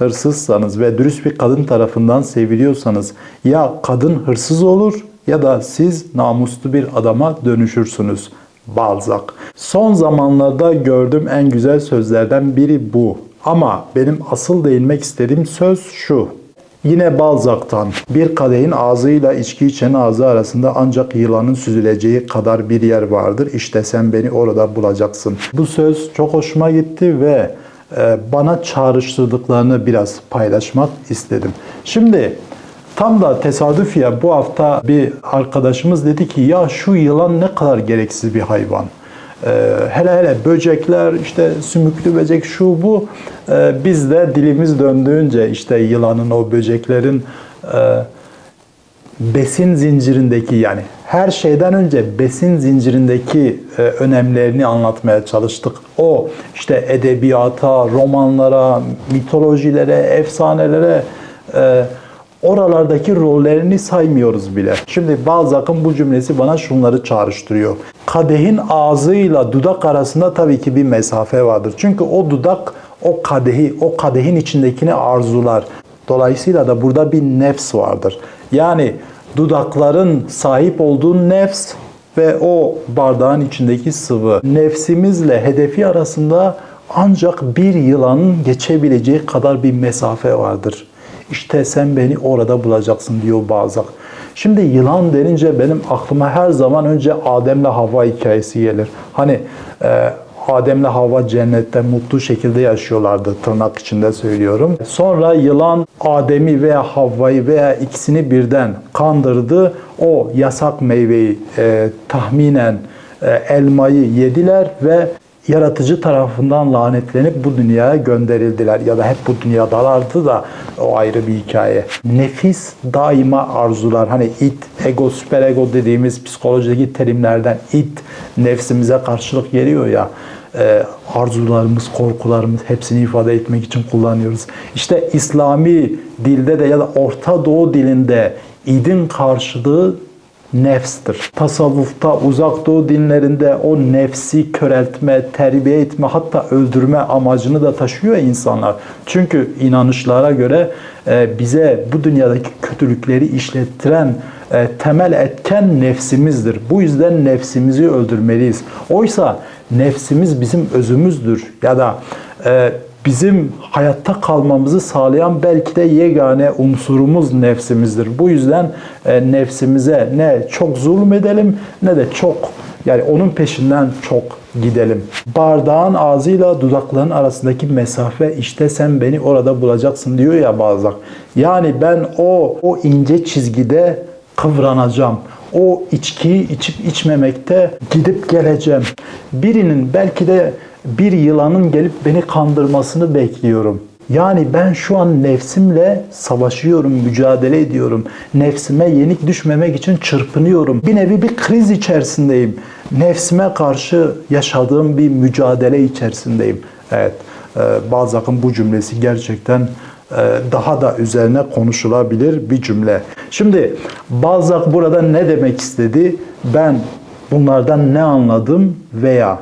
hırsızsanız ve dürüst bir kadın tarafından seviliyorsanız ya kadın hırsız olur ya da siz namuslu bir adama dönüşürsünüz. Balzac. Son zamanlarda gördüğüm en güzel sözlerden biri bu. Ama benim asıl değinmek istediğim söz şu. Yine Balzac'tan bir kadehin ağzıyla içki içen ağzı arasında ancak yılanın süzüleceği kadar bir yer vardır. İşte sen beni orada bulacaksın. Bu söz çok hoşuma gitti ve bana çağrıştırdıklarını biraz paylaşmak istedim. Şimdi Tam da tesadüf ya bu hafta bir arkadaşımız dedi ki ya şu yılan ne kadar gereksiz bir hayvan. Ee, hele hele böcekler işte sümüklü böcek şu bu Ee, biz de dilimiz döndüğünce işte yılanın o böceklerin e, besin zincirindeki yani her şeyden önce besin zincirindeki e, önemlerini anlatmaya çalıştık. O işte edebiyata, romanlara, mitolojilere, efsanelere e, oralardaki rollerini saymıyoruz bile. Şimdi Balzac'ın bu cümlesi bana şunları çağrıştırıyor. Kadehin ağzıyla dudak arasında tabii ki bir mesafe vardır. Çünkü o dudak o kadehi, o kadehin içindekini arzular. Dolayısıyla da burada bir nefs vardır. Yani dudakların sahip olduğu nefs ve o bardağın içindeki sıvı nefsimizle hedefi arasında ancak bir yılanın geçebileceği kadar bir mesafe vardır. İşte sen beni orada bulacaksın diyor Balzac. Şimdi yılan denince benim aklıma her zaman önce Adem'le Havva hikayesi gelir. Hani e, Adem'le Havva cennette mutlu şekilde yaşıyorlardı tırnak içinde söylüyorum. Sonra yılan Adem'i veya Havva'yı veya ikisini birden kandırdı. O yasak meyveyi e, tahminen e, elmayı yediler ve yaratıcı tarafından lanetlenip bu dünyaya gönderildiler ya da hep bu dünyadalardı da o ayrı bir hikaye. Nefis daima arzular. Hani it, ego, süper ego dediğimiz psikolojideki terimlerden it nefsimize karşılık geliyor ya e, arzularımız, korkularımız hepsini ifade etmek için kullanıyoruz. İşte İslami dilde de ya da Orta Doğu dilinde idin karşılığı nefstir. Tasavvufta, uzak doğu dinlerinde o nefsi köreltme, terbiye etme hatta öldürme amacını da taşıyor insanlar. Çünkü inanışlara göre e, bize bu dünyadaki kötülükleri işlettiren e, temel etken nefsimizdir. Bu yüzden nefsimizi öldürmeliyiz. Oysa nefsimiz bizim özümüzdür ya da e, bizim hayatta kalmamızı sağlayan belki de yegane unsurumuz nefsimizdir. Bu yüzden e, nefsimize ne çok zulmedelim ne de çok yani onun peşinden çok gidelim. Bardağın ağzıyla dudakların arasındaki mesafe işte sen beni orada bulacaksın diyor ya bazen. Yani ben o o ince çizgide kıvranacağım. O içkiyi içip içmemekte gidip geleceğim. Birinin belki de bir yılanın gelip beni kandırmasını bekliyorum. Yani ben şu an nefsimle savaşıyorum, mücadele ediyorum. Nefsime yenik düşmemek için çırpınıyorum. Bir nevi bir kriz içerisindeyim. Nefsime karşı yaşadığım bir mücadele içerisindeyim. Evet, e, Balzac'ın bu cümlesi gerçekten daha da üzerine konuşulabilir bir cümle. Şimdi Balzac burada ne demek istedi? Ben bunlardan ne anladım veya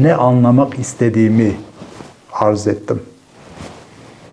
ne anlamak istediğimi arz ettim.